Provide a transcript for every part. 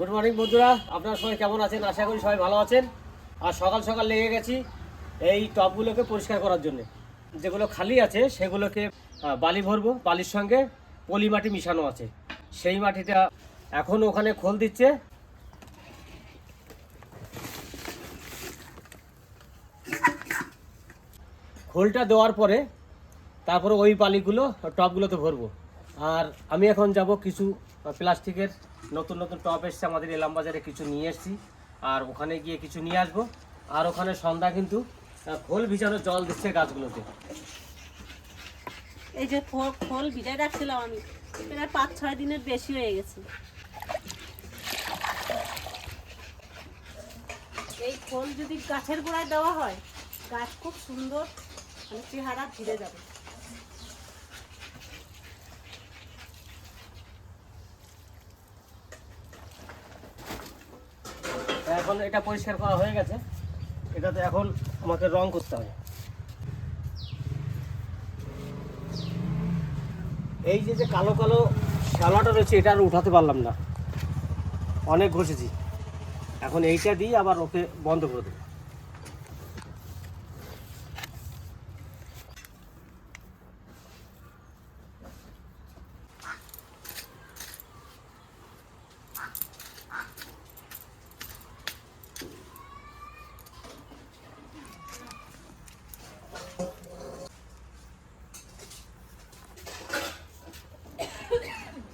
Good morning বন্ধুরা। আপনারা সবাই কেমন আছেন? আশা করি সবাই ভালো আছেন। আর সকাল সকাল লেগে গেছি এই টবগুলোকে পরিষ্কার করার জন্য। যেগুলো খালি আছে, সেগুলোকে বালি ভরবো, বালির সঙ্গে পলি মাটি মিশানো আছে। সেই মাটিটা এখন ওখানে খোল দিচ্ছে। খোলটা দেওয়ার পরে তারপরে ওই বালিগুলো টবগুলোতে ভরবো। আর আমি এখন যাব কিছু প্লাস্টিকের নতুন নতুন টব এসছে, আমাদের এলাম বাজারে কিছু নিয়ে এসেছি। আর ওখানে গিয়ে কিছু নিয়ে আসব। আর ওখানে সন্ধ্যা কিন্তু খোল ভিজানো জল দিচ্ছে গাছগুলোতে। এই যে ফল ভিজাই রাখছিলাম আমি। এটা পাঁচ ছয় দিনের বেশি হয়ে গেছে। এই ফল যদি গাছের গোড়ায় দেওয়া হয়, গাছ খুব সুন্দর মানে চেহারা ধীরে যাবে। এটা পরিষ্কার করা হয়ে গেছে। এটাতে এখন আমাকে রং করতে হবে। এই যে যে কালো কালো শ্যাওলাটা রয়েছে, এটা আর উঠাতে পারলাম না। অনেক ঘষেছি। এখন এইটা দিয়ে আবার ওকে বন্ধ করে দেবো।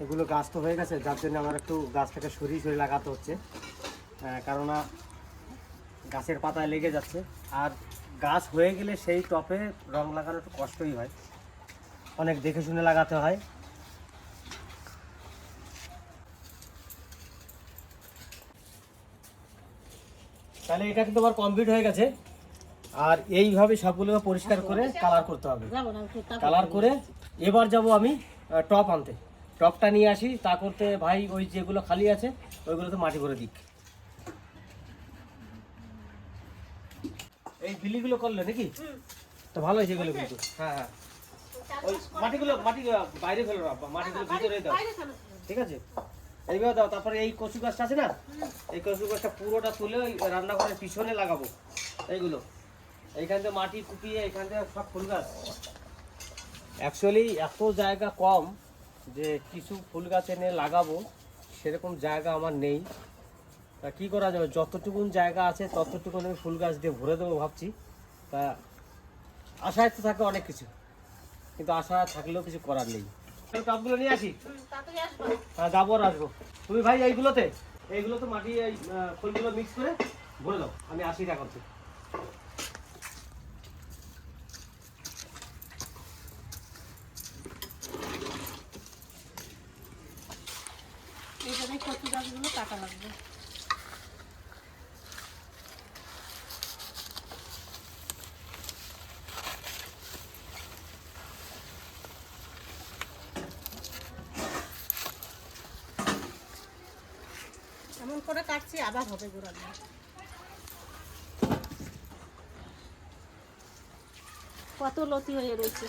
এগুলো গাছ তো হয়ে গেছে যার জন্য আমার একটু গাছটাকে সরিয়ে সরিয়ে লাগাতে হচ্ছে। কেননা গাছের পাতায় লেগে যাচ্ছে। আর গাছ হয়ে গেলে সেই টপে রং লাগানো একটু কষ্টই হয়। অনেক দেখে শুনে লাগাতে হয়। তাহলে এটা কিন্তু আমার কমপ্লিট হয়ে গেছে। আর এইভাবে সবগুলোকে পরিষ্কার করে কালার করতে হবে। কালার করে এবার যাব আমি টপ আনতে। টপটা নিয়ে আসি তা করতে ভাই ওই যেগুলো খালি আছে ওইগুলো তো মাটি করে দিক। এই বিলিগুলো করলে নাকি? তো ভালো হয়েছে এগুলো কিন্তু। হ্যাঁ হ্যাঁ। ওই মাটিগুলো মাটি বাইরে ফেলো না মাটিগুলো ভিতরে দাও। ঠিক আছে? এইভাবে দাও তারপরে এই কচু গাছটা আছে না? এই কচু গাছটা পুরোটা তুলে ওই রান্নাঘরের পিছনে লাগাবো এইগুলো। এইখান থেকে মাটি কুপিয়ে এখান থেকে সব ফুল গাছ। অ্যাকচুয়ালি এত জায়গা কম যে কিছু ফুল গাছ এনে লাগাবো সেরকম জায়গা আমার নেই। তা কী করা যাবে? যতটুকুন জায়গা আছে ততটুকুন আমি ফুল গাছ দিয়ে ভরে দেবো ভাবছি। তা আশায় তো থাকে অনেক কিছু কিন্তু আশা থাকলেও কিছু করার নেই। টপগুলো নিয়ে আসি? হ্যাঁ যাব আর আসব। তুমি ভাই এইগুলোতে এইগুলোতে মাটি এই ফুলগুলো মিক্স করে ভরে দাও। আমি আসি এখন থেকে এইখানে কচু গাছগুলো কাটা লাগবে এমন করে কাটছি, আবার হবে গোড়া দিয়ে। কত লতি হয়ে রয়েছে?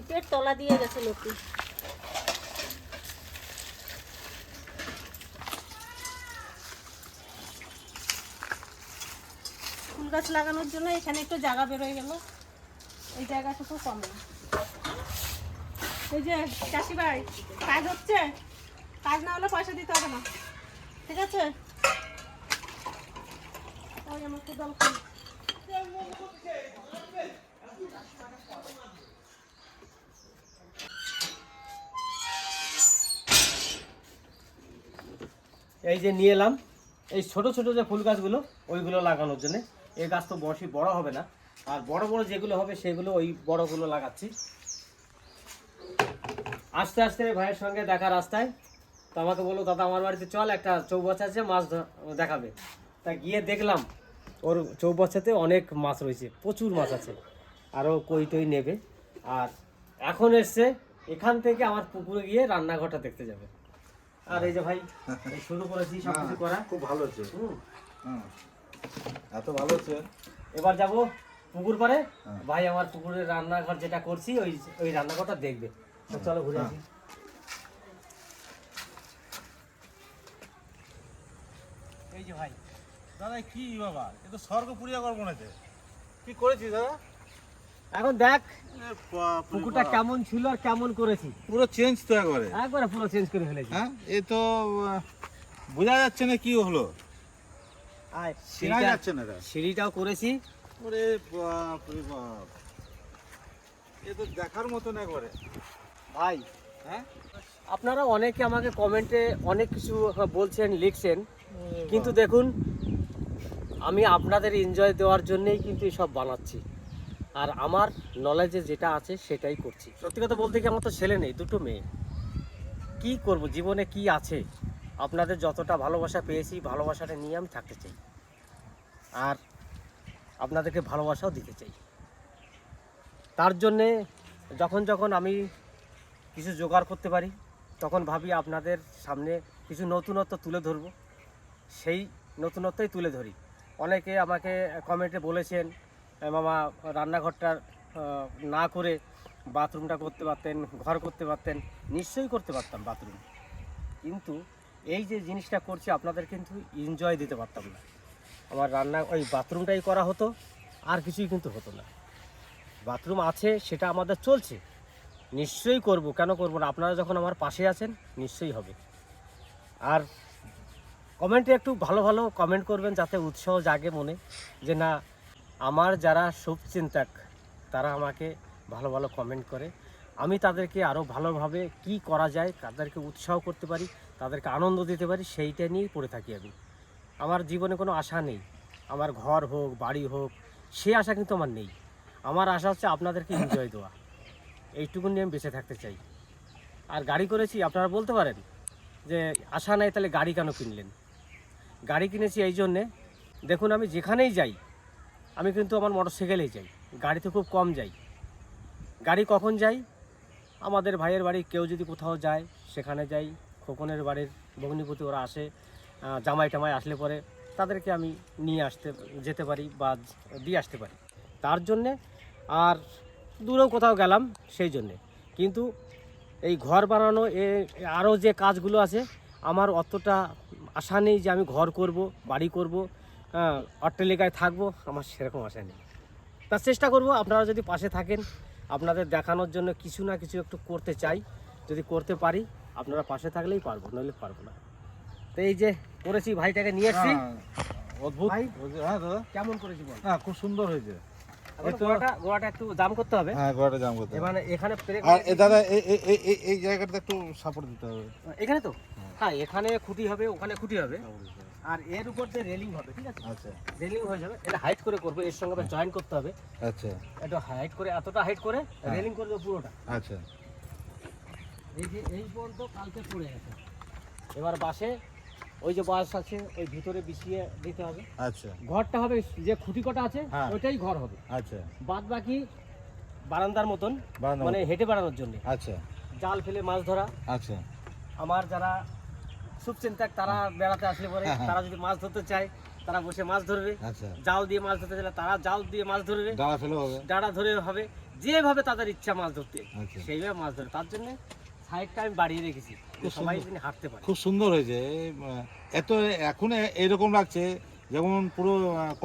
ইটের তলা দিয়ে গেছে লতি। ফুল গাছ লাগানোর জন্য এখানে একটু জায়গা বেরোয় গেল। এই জায়গাটুকু কম এই যে, চাষি ভাই, কাজ হচ্ছে? কাজ না হলে পয়সা দিতে হবে না। ঠিক আছে? এই যে নিয়ে এলাম, এই ছোট ছোট যে ফুল গাছগুলো, ওইগুলো লাগানোর জন্য। এই গাছ তো বসি বড় হবে না। আর বড় বড় যেগুলো হবে, সেগুলো ওই বড়গুলো লাগাচ্ছি। আস্তে আস্তে ভাইয়ের সঙ্গে দেখা রাস্তায়। তো আমাকে বলল দাদা আমার বাড়িতে চল একটা চৌবাচ্চা আছে মাছ দেখাবে। তা গিয়ে দেখলাম ওর চৌবাচ্চাতে অনেক মাছ রয়েছে প্রচুর মাছ আছে আরও কই টই নেবে। আর এখন এসছে এখান থেকে আমার পুকুরে গিয়ে রান্নাঘরটা দেখতে যাবে। আর এই যে ভাই শুরু করেছি সব কিছু করা। খুব ভালো হচ্ছে। এত ভালো হচ্ছে। এবার যাব পুকুর পারে হ্যাঁ। ভাই আমার পুকুরের রান্নাঘর যেটা করছি ওই ওই রান্নাঘরটা দেখবে। আচ্ছা, চলো ঘুরে আসি। এই যে ভাই দাদা কি বাবা? এ তো স্বর্গ পূজা করব না কি করেছিস দাদা? এখন দেখ পুকুরটা কেমন ছিল আর কেমন করেছি পুরো চেঞ্জ তো একবারে। একবারে পুরো চেঞ্জ করে ফেলেছি। হ্যাঁ? এ তো বোঝা যাচ্ছে না কি হলো। আর সিঁড়িটাও করেছি। ওরে বাপ রে বাপ। এ তো দেখার মতন একবারে। ভাই হ্যাঁ? আপনারা অনেকে আমাকে কমেন্টে অনেক কিছু বলছেন, লিখছেন। কিন্তু দেখুন, আমি আপনাদের এনজয় দেওয়ার জন্যই কিন্তু এসব বানাচ্ছি। আর আমার নলেজে যেটা আছে, সেটাই করছি। সত্যি কথা বলতে কি, আমার তো ছেলে নেই, দুটো মেয়ে। কি করব, জীবনে কি আছে? আপনাদের যতটা ভালোবাসা পেয়েছি, ভালোবাসাটা নিয়ে আমি থাকতে চাই। আর আপনাদেরকে ভালোবাসাও দিতে চাই। তার জন্যে যখন যখন আমি কিছু জোগাড় করতে পারি, তখন ভাবি আপনাদের সামনে কিছু নতুনত্ব তুলে ধরব। সেই নতুনত্বই তুলে ধরি। অনেকে আমাকে কমেন্টে বলেছেন, "এ মামা, রান্নাঘরটা না করে বাথরুমটা করতে পারতেন, ঘর করতে পারতেন। নিশ্চয়ই করতে পারতাম বাথরুম। কিন্তু এই যে জিনিসটা করছি, আপনাদের কিন্তু এনজয় দিতে পারতাম না। আমার রান্না, ওই বাথরুমটাই করা হতো, আর কিছুই কিন্তু হতো না। বাথরুম আছে, সেটা আমাদের চলছে। নিশ্চয়ই করব। কেন করব না? আপনারা যখন আমার পাশে আছেন, নিশ্চয়ই হবে। আর কমেন্টে একটু ভালো ভালো কমেন্ট করবেন, যাতে উৎসাহ জাগে মনে যে না, আমার যারা শুভচিন্তক, তারা আমাকে ভালো ভালো কমেন্ট করে। আমি তাদেরকে আরও ভালোভাবে কি করা যায়, তাদেরকে উৎসাহ করতে পারি, তাদেরকে আনন্দ দিতে পারি, সেইটা নিয়েই পড়ে থাকি আমি। আমার জীবনে কোনো আশা নেই। আমার ঘর হোক, বাড়ি হোক, সে আশা কিন্তু আমার নেই। আমার আশা হচ্ছে আপনাদেরকে এনজয় দেওয়া। এইটুকু নিয়ে আমি বেঁচে থাকতে চাই। আর গাড়ি করেছি, আপনারা বলতে পারেন যে আশা নাই, তাহলে গাড়ি কেন কিনলেন? গাড়ি কিনেছি এই জন্যে, দেখুন আমি যেখানেই যাই, আমি কিন্তু আমার মোটর সাইকেলেই যাই, গাড়িতে খুব কম যাই। গাড়ি কখন যাই? আমাদের ভাইয়ের বাড়ি, কেউ যদি কোথাও যায়, সেখানে যাই, খোকনের বাড়ির ভগ্নিপতি ওরা আসে জামাই টামাই আসলে পরে তাদেরকে আমি নিয়ে আসতে, যেতে পারি বা দিয়ে আসতে পারি। তার জন্যে আর দূরেও কোথাও গেলাম সেই জন্যে। কিন্তু এই ঘর বানানো এ আরও যে কাজগুলো আছে আমার অতটা আশা নেই যে আমি ঘর করব বাড়ি করব হ্যাঁ, অট্টালিকায় থাকব আমার সেরকম আশা নেই। তার চেষ্টা করব আপনারা যদি পাশে থাকেন আপনাদের দেখানোর জন্য কিছু না কিছু একটু করতে চাই যদি করতে পারি আপনারা পাশে থাকলেই পারব নইলে পারব না। তো এই যে করেছি ভাইটাকে নিয়ে এসছি। হ্যাঁ, অদ্ভুত। ভাই? হ্যাঁ দাদা। কেমন করেছি বল? হ্যাঁ খুব সুন্দর হয়েছে। একটু করতে হবে। হ্যাঁ জাম করতে হবে। এখানে এখানে আর দাদা এই এই- এই এই এই জায়গাটা একটু সাপোর্ট দিতে হবে। এখানে তো? হ্যাঁ। এখানে খুঁটি হবে ওখানে খুঁটি হবে। আর এর উপর যে রেলিং হবে ঠিক আছে? আচ্ছা। রেলিং হয়ে যাবে। এটা হাইট করে করব এর সঙ্গে জয়েন করতে হবে। আচ্ছা। একটু হাইট করে এতটা হাইট করে হ্যাঁ। রেলিং করে দেবো পুরোটা। আচ্ছা। এই যে এই পর্যন্ত কালকে পড়ে গেছে। এবার বাসে ওই যে বাস আছে ওই ভিতরে বিছিয়ে দিতে হবে। আচ্ছা। ঘরটা হবে যে খুঁটি কটা আছে হ্যাঁ। ওইটাই ঘর হবে। আচ্ছা। বাদ বাকি বারান্দার মতন মানে হেঁটে বেড়ানোর জন্য। আচ্ছা। জাল ফেলে মাছ ধরা। আচ্ছা। আমার যারা শুভচিন্তাক তারা বেড়াতে আসলে পরে হ্যাঁ, হ্যাঁ। তারা যদি মাছ ধরতে চায় তারা বসে মাছ ধরবে। আচ্ছা। জাল দিয়ে মাছ ধরতে চাইলে তারা জাল দিয়ে মাছ ধরবে। ডালা ফেলে হবে। ডাড়া ধরে হবে। যেভাবে তাদের ইচ্ছা মাছ ধরতে। আচ্ছা। সেইভাবে মাছ ধরে তার জন্য সাইডটা আমি বাড়িয়ে রেখেছি। সবাই হাঁটতে পারে খুব সুন্দর হয়েছে। এত এখন এরকম লাগছে যেমন পুরো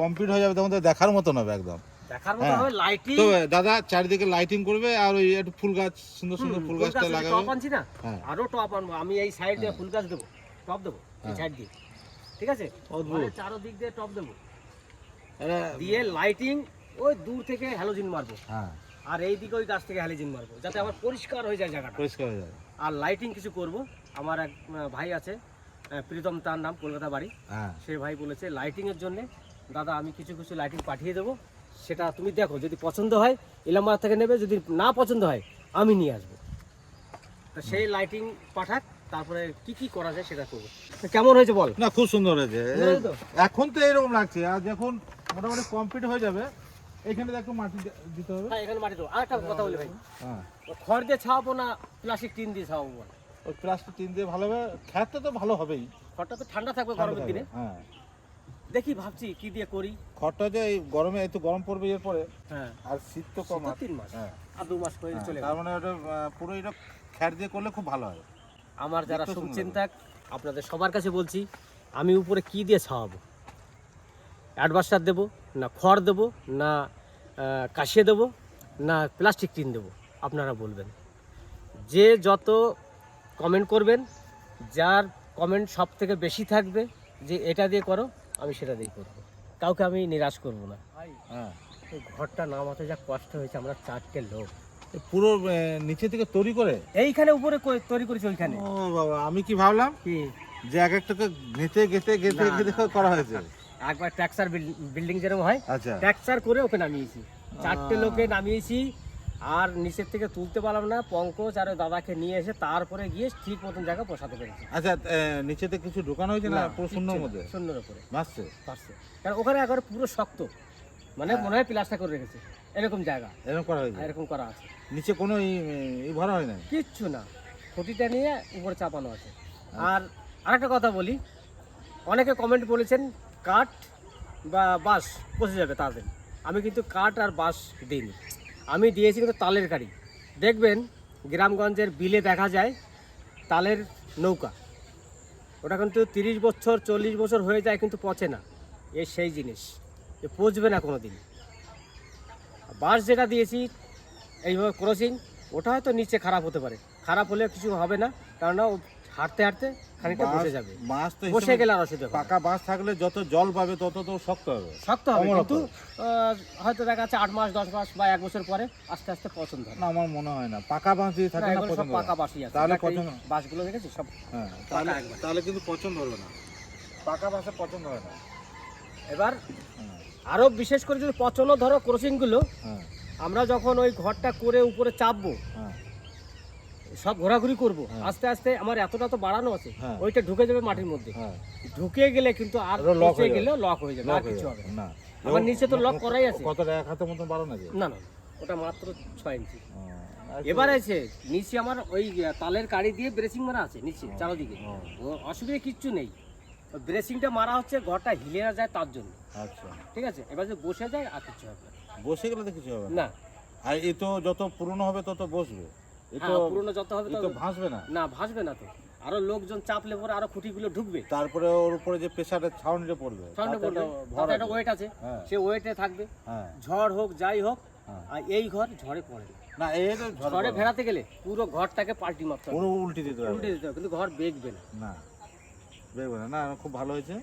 কমপ্লিট হয়ে যাবে তখন তো দেখার মতন হবে একদম। দেখার মতো হ্যাঁ। হবে লাইটিং তো দাদা চারিদিকে লাইটিং করবে আর ওই একটু ফুল গাছ সুন্দর সুন্দর ফুল গাছটা লাগাবে। টপ আনছি না। হ্যাঁ। আরও টপ আনব। আমি এই সাইড দিয়ে হ্যাঁ। ফুল গাছ দেবো। টপ দেবো এই। সাইড দিয়ে। ঠিক আছে? অদ্ভুত। ঘরের চারোদিক দিয়ে টপ দেবো। দিয়ে লাইটিং ওই দূর থেকে হ্যালোজিন মারবো। হ্যাঁ। আর এই দিকে ওই গাছ থেকে হ্যালোজিন মারবো যাতে আমার পরিষ্কার হয়ে যায় জায়গাটা। পরিষ্কার হয়ে যাবে আর লাইটিং কিছু করব। আমার এক ভাই আছে প্রীতম তার নাম কলকাতা বাড়ি। হ্যাঁ। সে ভাই বলেছে লাইটিংয়ের জন্য দাদা আমি কিছু কিছু লাইটিং পাঠিয়ে দেবো। সেটা তুমি দেখো যদি পছন্দ হয় ইলামবাদ থেকে নেবে যদি না পছন্দ হয় আমি নিয়ে আসব। তো সেই লাইটিং পাঠাক তারপরে কি কি করা যায় সেটা করব। কেমন হয়েছে বল? না খুব সুন্দর হয়েছে? এখন তো এরকম লাগছে আর যখন মোটামুটি কমপ্লিট হয়ে যাবে এখানে একটু মাটি দিতে হবে। হ্যাঁ এখানে মাটি দেবো। আর একটা কথা বলি ভাই। হ্যাঁ। খড় দিয়ে ছাওয়াবো না প্লাস্টিক টিন দিয়ে ছাওয়াবো বল? ওই প্লাস্টিক টিন দিয়ে ভালো হবে। খ্যাতটা তো ভালো হবেই। খড়টা তো ঠান্ডা থাকবে গরমের দিনে। হ্যাঁ। দেখি ভাবছি কি দিয়ে করি। খড়টা যে এই গরমে একটু গরম পড়বে এরপরে হ্যাঁ। আর শীত তো কম। তিন মাস। হ্যাঁ। আর দু মাস করে হ্যাঁ, চলে তার মানে ওটা পুরো এটা খ্যাট দিয়ে করলে খুব ভালো হয়। আমার যারা সুন্দর। শুভচিন্তাক আপনাদের সবার কাছে বলছি আমি উপরে কি দিয়ে ছাওয়াবো অ্যাডভাস্টার দেবো না খড় দেবো না কাশিয়ে দেবো না প্লাস্টিক টিন দেবো আপনারা বলবেন। যে যত কমেন্ট করবেন যার কমেন্ট সব থেকে বেশি থাকবে যে এটা দিয়ে করো আমি সেটা দিয়ে করব। কাউকে আমি নিরাশ করব না। হ্যাঁ। এই ঘরটা নামাতে যা কষ্ট হয়েছে আমরা চারটে লোক। পুরো নিচে থেকে তৈরি করে? এইখানে উপরে করে- তৈরি করেছে ওইখানে। ও বাবা আমি কি ভাবলাম কি? যে এক একটাকে গেঁথে না, গেঁথে না। করা হয়েছে? একবার ট্যাক্সার বিল্ডিং যেরকম হয় আচ্ছা। ট্যাক্সার করে ওকে নামিয়েছি। চারটে লোকে নামিয়েছি আর নিচের থেকে তুলতে পারলাম না পঙ্কজ আর দাদাকে নিয়ে এসে তারপরে গিয়ে ঠিক মতন জায়গা বসাতে পেরেছি। আচ্ছা নিচেতে কিছু ঢোকানো হয়েছে না? পুরো শূন্যর মধ্যে? শূন্যের উপরে মাসছে পারছে কারণ ওখানে একবার পুরো শক্ত। মানে হ্যাঁ। মনে হয় প্লাস্টার করে রেখেছে। এরকম জায়গা। এরকম করা হয়েছে? এরকম করা আছে। নিচে কোনো ভরা হয় না কিচ্ছু না। খুঁটিটা নিয়ে উপরে চাপানো আছে। আচ্ছা। আর আরেকটা কথা বলি অনেকে কমেন্ট বলেছেন কাঠ বা বাঁশ বসে যাবে তাদের আমি কিন্তু কাঠ আর বাঁশ দিইনি। আমি দিয়েছি কিন্তু তালের গাড়ি দেখবেন গ্রামগঞ্জের বিলে দেখা যায় তালের নৌকা। ওটা কিন্তু তিরিশ বছর, চল্লিশ বছর হয়ে যায় কিন্তু পচে না। এ সেই জিনিস। এ পচবে না কোনো দিন বাঁশ যেটা দিয়েছি, এইভাবে ক্রসিং ওটা হয়তো নিচে খারাপ হতে পারে। খারাপ হলে কিছু হবে না। কেননা হাঁটতে হাঁটতে খানিকটা বসে যাবে। বাঁশ তো বসে গেলে আর অসুবিধা পাকা বাঁশ থাকলে যত জল পাবে তত তো শক্ত হবে। শক্ত হবে কিন্তু হয়তো দেখা যাচ্ছে আট মাস দশ মাস বা এক বছর পরে আস্তে আস্তে পছন্দ হবে। না আমার মনে হয় না। পাকা বাঁশ দিয়ে থাকে না সব পছন্দ পাকা হবে। আছে। তাহলে পছন্দ- বাসগুলো দেখেছিস? সব হ্যাঁ তাহলে তাহলে কিন্তু পছন্দ হবে না। পাকা বাঁশে পছন্দ হয় না। এবার হ্যাঁ, আরও বিশেষ করে যদি পচনো ধরো ক্রসিংগুলো হ্যাঁ। আমরা যখন ওই ঘরটা করে উপরে চাপবো হ্যাঁ। সব ঘোরাঘুরি করব। হ্যাঁ। আস্তে আস্তে আমার এতটা তো বাড়ানো আছে হ্যাঁ। ওইটা ঢুকে যাবে মাটির মধ্যে। হ্যাঁ। ঢুকে গেলে কিন্তু আর পচে হয়ে গেলে লক হয়ে যাবে আর কিছু হবে না। আমার নিচে তো lock করাই আছে। কতটা এক হাতের মতন বাড়ো নাকি না না ওটা মাত্র ছয় ইঞ্চি। এবার আছে নিচে আমার ওই তালের কাড়ি দিয়ে ব্রেসিং মারা আছে নিচে চারোদিকে। অসুবিধা কিচ্ছু নেই। ব্রেসিংটা মারা হচ্ছে ঘরটা হিলে না যায় তার জন্য। আচ্ছা। ঠিক আছে? এবার যদি বসে যায় আর কিছু হবে না। বসে গেলে তো কিছু হবে না। আর এ তো যত পুরনো হবে তত বসবে। পুরনো যত হবে এ তো ভাসবে না। না ভাসবে না তো। আরও লোকজন চাপলে পরে আরও খুঁটিগুলো ঢুকবে। তারপরে ওর উপরে যে ছাউনিটা পড়বে তাতে পড়বে। তাতে একটা ওয়েট আছে। হ্যাঁ। সে ওয়েটে থাকবে। হ্যাঁ। ঝড় হোক যাই হোক হ্যাঁ। আর এই ঘর ঝড়ে পড়ে। না। এই তো ঝড়ে। ফেরাতে গেলে পুরো ঘরটাকে পাল্টি মারতে পুরো উল্টে দিতে হবে। উল্টে দিতে হবে কিন্তু ঘর বেগবে না। না না। না খুব ভালো হয়েছে।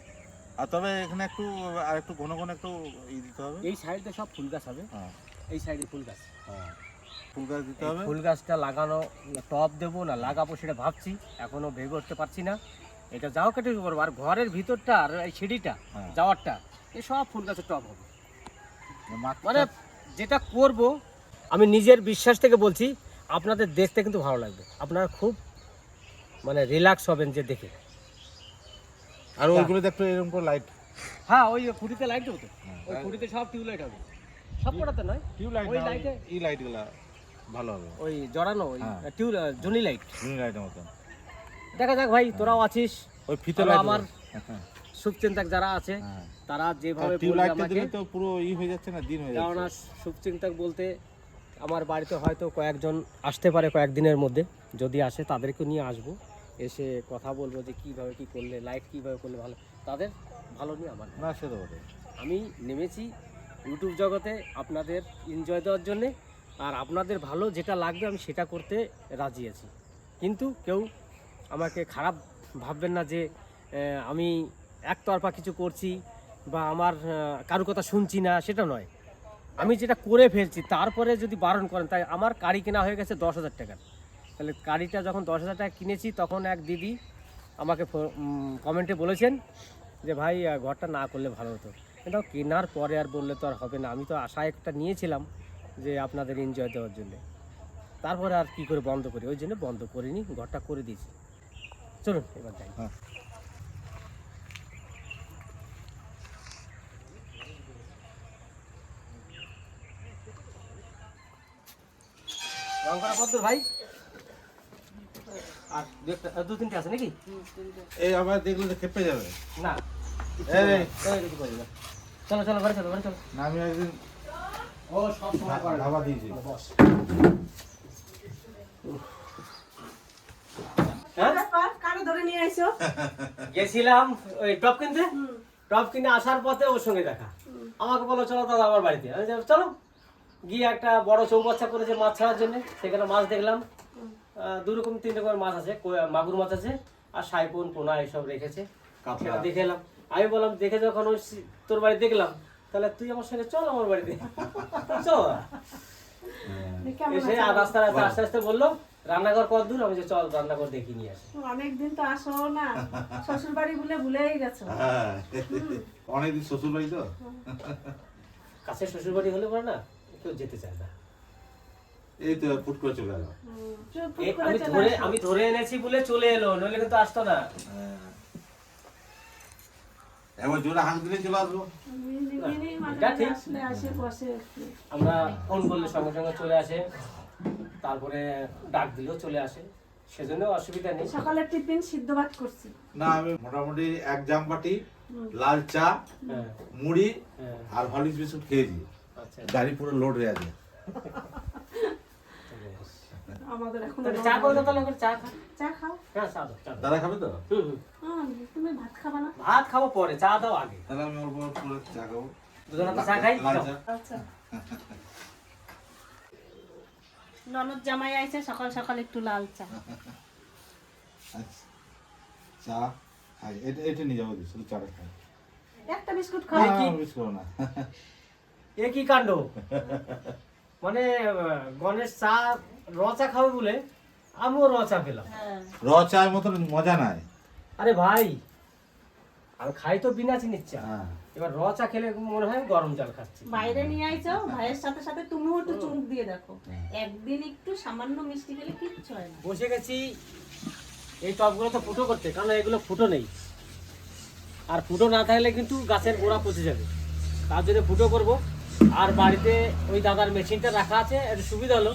আর তবে এখানে একটু আর একটু ঘন ঘন একটু ই দিতে হবে। এই সাইডে সব ফুল গাছ হবে। হ্যাঁ। এই সাইডে ফুল গাছ। হ্যাঁ। ফুল গাছ দিতে হবে। ফুল গাছটা লাগানো টপ দেবো না লাগাবো সেটা ভাবছি এখনও ভেবে উঠতে পারছি না। এটা যাও কেটে করব আর ঘরের ভিতরটা আর এই সিঁড়িটা হ্যাঁ। যাওয়ারটা এই সব ফুল গাছের টপ হবে। মানে যেটা করব আমি নিজের বিশ্বাস থেকে বলছি আপনাদের দেখতে কিন্তু ভালো লাগবে। আপনারা খুব মানে রিল্যাক্স হবেন যে দেখে। আর ওইগুলো একটু এরকম করে লাইট হ্যাঁ ওই খুঁটিতে লাইট দেবো তো। হ্যাঁ। ওই খুঁটিতে সব টিউবলাইট হবে। সব কটাতে নয়? টিউব লাইট ওই লাইটে- এই লাইটগুলো ভালো হবে। ওই জড়ানো ওই হ্যাঁ। জনি লাইট গ্রিন লাইটের মতন। দেখা যাক ভাই তোরাও আছিস? ওই ফিতে লাইট আমার শুভচিন্তক যারা আছে হ্যাঁ। তারা যেভাবে দিলে তো পুরো ই হয়ে যাচ্ছে না দিন হয়ে যাচ্ছে। শুভচিন্তক বলতে আমার বাড়িতে হয়তো কয়েকজন আসতে পারে কয়েকদিনের মধ্যে। যদি আসে তাদেরকে নিয়ে আসব। এসে কথা বলব যে কীভাবে কি করলে লাইট কীভাবে করলে ভালো। তাদের ভালো নিয়ে আমার না সে তো আমি নেমেছি ইউটিউব জগতে আপনাদের এনজয় দেওয়ার জন্যে। আর আপনাদের ভালো যেটা লাগবে আমি সেটা করতে রাজি আছি। কিন্তু কেউ আমাকে খারাপ ভাববেন না যে আমি একতরফা কিছু করছি বা আমার কারও কথা শুনছি না, সেটা নয়। আমি যেটা করে ফেলছি, তারপরে যদি বারণ করেন, তাই আমার গাড়ি কেনা হয়ে গেছে দশ হাজার টাকার। তাহলে গাড়িটা যখন দশ হাজার টাকা কিনেছি, তখন এক দিদি আমাকে কমেন্টে বলেছেন যে, ভাই ঘরটা না করলে ভালো হতো। কিন্তু কেনার পরে আর বললে তো আর হবে না। আমি তো আশা একটা নিয়েছিলাম। যে আপনাদের এনজয় দেওয়ার জন্য তারপরে আর কি করে বন্ধ করি ওই জন্য বন্ধ করিনি ঘরটা করে দিয়েছি চলুন এবার যাই হ্যাঁ। ভাই আর দু তিনটে আছে নাকি এই আবার দেখলে খেপে যাবে না। চলো চলো ঘরে চলো ঘরে চলো আমি একদিন ও সব সময় করে। ধাবা দিয়েছি হ্যাঁ? ব্যাপার কারও ধরে নিয়ে আইছো? গেছিলাম ওই টপ কিনতে। টপ কিনে আসার পথে ওর সঙ্গে দেখা। আমাকে বলো চলো দাদা আমার বাড়িতে। আমি চলো। গিয়ে একটা বড় চৌবাচ্চা করেছে মাছ ছাড়ার জন্য। সেখানে মাছ দেখলাম। দু রকম তিন রকমের মাছ আছে মাগুর মাছ আছে আর সাইপন পোনা এসব রেখেছে। দেখে এলাম। আমি বললাম দেখে যখন ওই তোর বাড়ি দেখলাম তাহলে তুই আমার সঙ্গে চল আমার বাড়িতে। চল। এসে? আর রাস্তা রাস্তা আস্তে আস্তে বলল রান্নাঘর কত দূর? আমি যে চল রান্নাঘর দেখি নিয়ে আসি। অনেকদিন তো আসো না। শ্বশুর বাড়ি বলে ভুলেই গেছো। হ্যাঁ। অনেকদিন শ্বশুর বাড়ি তো? কাছে শ্বশুর বাড়ি হলে পরে না কেউ যেতে চায় না। এই তো ফুট করে চলে গেল আমি ধরে আমি ধরে এনেছি বলে চলে এলো নইলে কিন্তু আসতো না। এবার জোরে হাঁক দিলে চলে আসব। এটা ঠিক। আমরা ফোন করলে সঙ্গে সঙ্গে চলে আসে তারপরে ডাক দিলেও চলে আসে সেজন্য অসুবিধা নেই। সকালে টিফিন সিদ্ধ ভাত করছি। না আমি মোটামুটি এক জাম বাটি লাল চা হ্যাঁ। মুড়ি হ্যাঁ। আর হলিস বিস্কুট খেয়েছি। আচ্ছা। গাড়ি পুরো লোড হয়ে আছে। আমাদের এখন চা করে দাও তাহলে চা খা। চা খাও। হ্যাঁ চা দাও চা দাদা খাবে তো? হুম, হুম। হুম, তুমি ভাত খাবা না? ভাত খাব পরে চা দাও আগে। তাহলে আমি অল্প অল্প করে চা খাব। দুজনে চা খাই। চা আচ্ছা। ননদ জামাই আইছে সকাল সকাল একটু লাল চা। আচ্ছা চা খাই। এটা এটা নিয়ে যাব শুধু চাটা খাই। একটা বিস্কুট খাও। কি? মিস করো না। এ কি কাণ্ড? মানে গণেশ চা র চা খাবে বলে আমিও র চা পেলাম। হ্যাঁ। র মতন মজা নাই। আরে ভাই আমি খাই তো বিনা চিনির চা। হ্যাঁ। এবার র চা খেলে মনে হয় গরম জল খাচ্ছি। বাইরে নিয়ে আইছো ভাইয়ের সাথে সাথে তুমিও একটু চুমুক দিয়ে দেখো। একদিন একটু সামান্য মিষ্টি খেলে কিচ্ছু হয় না। বসে গেছি এই টবগুলো তো ফুটো করতে কারণ এগুলো ফুটো নেই। আর ফুটো না থাকলে কিন্তু গাছের গোড়া পচে যাবে। তার জন্য ফুটো করব। আর বাড়িতে ওই দাদার মেশিনটা রাখা আছে একটু সুবিধা হলো।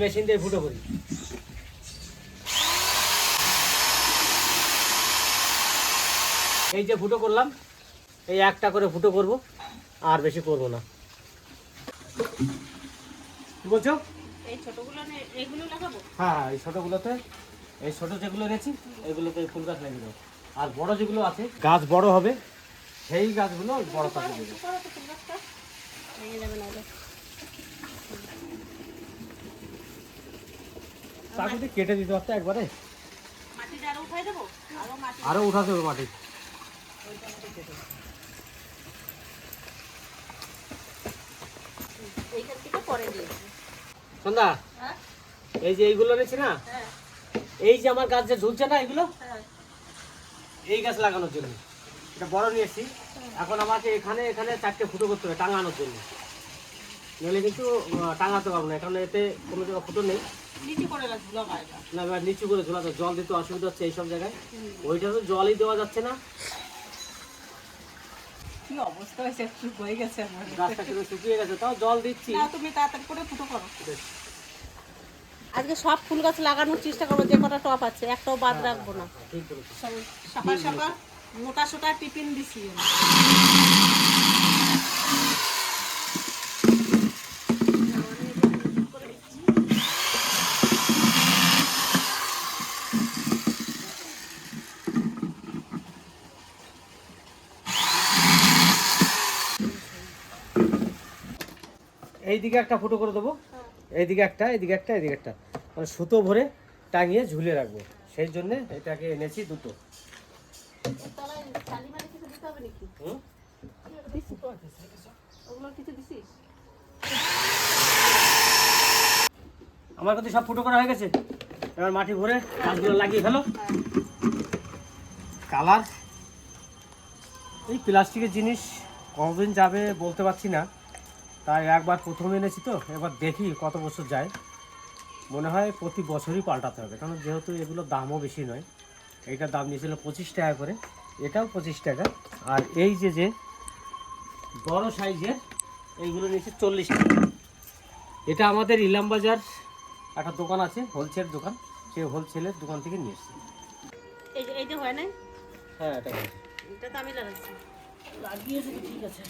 মেশিন দিয়ে ফুটো করি। এই যে ফুটো করলাম এই একটা করে ফুটো করব আর বেশি করব না। কি বলছো? এই ছোটগুলো নে- লাগাবো? হ্যাঁ হ্যাঁ এই ছোটোগুলোতে এই ছোটো যেগুলো এনেছি এগুলোতে ফুল গাছ লাগিয়ে দেবো। আর বড় যেগুলো আছে গাছ বড় হবে সেই গাছগুলো বড় কাজে দিয়ে কেটে দিতে পারতো একবারে? আরও মাটি। সন্ধ্যা, এই যে এইগুলো এনেছি না? এই যে আমার গাছ যে ঝুলছে না এগুলো? এই গাছ লাগানোর জন্য। এটা বড় নিয়ে এসেছি। এখন আমাকে এখানে এখানে চারটে ফুটো করতে হবে টাঙানোর জন্য। কিন্তু টাঙাতে পারব না। কারণ এতে কোনো ফুটো নেই। না এবার নিচু করে ঝোলাতে জল দিতে অসুবিধা হচ্ছে এইসব জায়গায়। ওইটা তো জলই দেওয়া যাচ্ছে না। কি অবস্থা হয়েছে একটু হয়ে গেছে আমার। গাছটা কিন্তু শুকিয়ে গেছে তাও জল দিচ্ছি। না তুমি তাড়াতাড়ি করে ফুটো করো। আজকে সব ফুল গাছ লাগানোর চেষ্টা করব যে কটা টপ আছে একটাও বাদ রাখব না। সকাল সকাল মোটা সোটা টিফিন দিছি এইদিকে একটা ফুটো করে দেবো। এইদিকে একটা এইদিকে একটা এইদিকে একটা। মানে সুতো ভরে টাঙিয়ে ঝুলে রাখব। সেই জন্যে এটাকে এনেছি দুটো। আমার কাছে সব ফুটো করা হয়ে গেছে। এবার মাটি ভরে গাছগুলো লাগিয়ে ফেলো। কালার। এই প্লাস্টিকের জিনিস কতদিন যাবে বলতে পারছি না। তাই একবার প্রথম এনেছি তো এবার দেখি কত বছর যায়। মনে হয় প্রতি বছরই পাল্টাতে হবে কারণ যেহেতু এগুলোর দামও বেশি নয় এইটার দাম নিয়েছিল পঁচিশ টাকা করে এটাও পঁচিশ টাকা আর এই যে যে বড় সাইজের এইগুলো নিয়েছে চল্লিশ টাকা। এটা আমাদের ইলাম বাজার একটা দোকান আছে হোলসেল দোকান সেই হোলসেলের দোকান থেকে নিয়ে এসেছি। হয় না হ্যাঁ এটা ভালো। এটা তো আমি লাগাইছি লাগিয়েছি ঠিক আছে।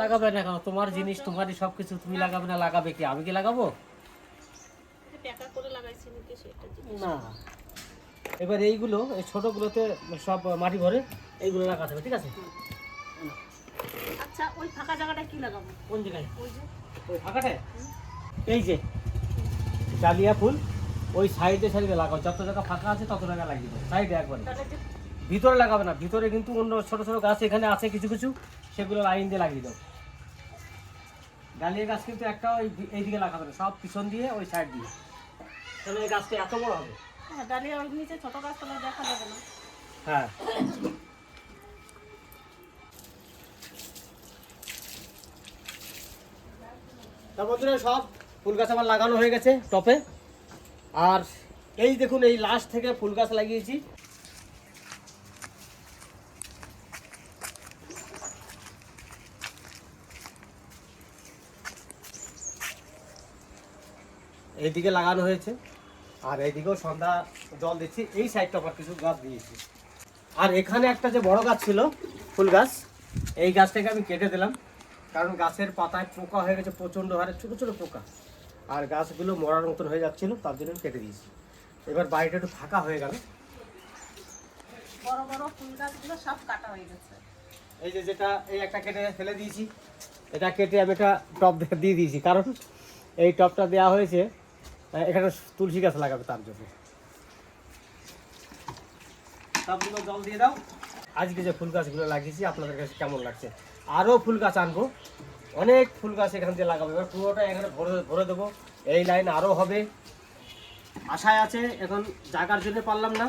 লাগাবে না কেন? তোমার জিনিস তোমারই সব কিছু তুমি লাগাবে না লাগাবে কি? আমি কি লাগাবো। না। এবার এইগুলো এই ছোটোগুলোতে সব মাটি ভরে এইগুলো রাখা থাকবে ঠিক আছে? আচ্ছা ওই ফাঁকা জায়গাটা কি লাগাবো? কোন জায়গায়? ওই ফাঁকাটায়? এই যে ডালিয়া ফুল ওই সাইডে সাইডে লাগাও। যত জায়গা ফাঁকা আছে তত জায়গা লাগিয়ে সাইডে একবার। ভিতরে লাগাবে না। ভিতরে কিন্তু অন্য ছোট ছোট গাছ এখানে আছে কিছু কিছু। সেগুলো লাইন দিয়ে লাগিয়ে দাও। ডালিয়া গাছ কিন্তু একটা ওই এইদিকে লাগাবে না সব পিছন দিয়ে ওই সাইড দিয়ে। তাহলে এই গাছটা এত বড় হবে? হ্যাঁ ডালিয়া নিচে ছোট গাছ তাহলে দেখা যাবে না। হ্যাঁ। তা বন্ধুরা সব ফুল গাছ আমার লাগানো হয়ে গেছে টপে। আর এই দেখুন এই লাস্ট থেকে ফুল গাছ লাগিয়েছি। এইদিকে লাগানো হয়েছে। আর এইদিকেও সন্ধ্যা জল দিচ্ছি। এই সাইডটা আবার কিছু গাছ দিয়েছি। আর এখানে একটা যে বড় গাছ ছিল ফুল গাছ এই গাছটাকে আমি কেটে দিলাম। কারণ গাছের পাতায় পোকা হয়ে গেছে প্রচণ্ড হারে ছোটো ছোটো পোকা। আর গাছগুলো মরার মতন হয়ে যাচ্ছিল তার জন্য আমি কেটে দিয়েছি। এবার বাড়িটা একটু ফাঁকা হয়ে গেল। বড় বড় ফুল গাছগুলো সব কাটা হয়ে গেছে। এই যে যেটা এই একটা কেটে ফেলে দিয়েছি। এটা কেটে আমি একটা টপ দিয়ে দিয়েছি। কারণ এই টপটা দেওয়া হয়েছে এখানে তুলসী গাছ লাগাবে তার জন্য। সবগুলো জল দিয়ে দাও। আজকে যে ফুল গাছগুলো লাগিয়েছি আপনাদের কাছে কেমন লাগছে? আরও ফুল গাছ আনব। অনেক ফুল গাছ এখান থেকে লাগাবো। এবার পুরোটা এখানে ভরে ভরে দেবো। এই লাইন আরও হবে। আশায় আছে এখন জাগার জন্য পারলাম না।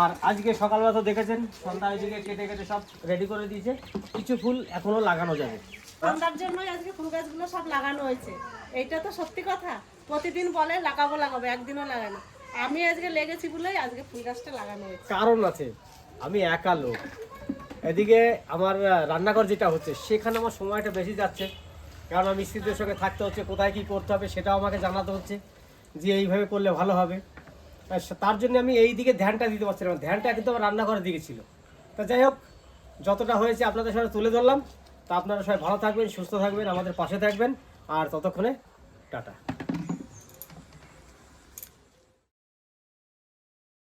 আর আজকে সকালবেলা তো দেখেছেন সন্ধ্যা ওইদিকে কেটে কেটে সব রেডি করে দিয়েছে। কিছু ফুল এখনও লাগানো যাবে ঠান্ডার জন্যই আজকে ফুল গাছগুলো সব লাগানো হয়েছে। এইটা তো সত্যি কথা। প্রতিদিন বলে, লাগাবো লাগাবো, একদিনও লাগানো আমি আজকে লেগেছি বলেই আজকে ফুল গাছটা লাগানো হয়েছে। কারণ আছে, আমি একা লোক। এদিকে আমার রান্নাঘর যেটা হচ্ছে, সেখানে আমার সময়টা বেশি যাচ্ছে। কারণ আমি স্ত্রীদের সঙ্গে থাকতে হচ্ছে, কোথায় কি করতে হবে সেটাও আমাকে জানাতে হচ্ছে যে এইভাবে করলে ভালো হবে। তার জন্য আমি এই দিকে ধ্যানটা দিতে পারছি না ধ্যানটা কিন্তু আমার রান্নাঘরের দিকে ছিল। তা যাই হোক, যতটা হয়েছে আপনাদের সাথে তুলে ধরলাম। তা আপনারা সবাই ভালো থাকবেন, সুস্থ থাকবেন, আমাদের পাশে থাকবেন। আর ততক্ষণে, টাটা।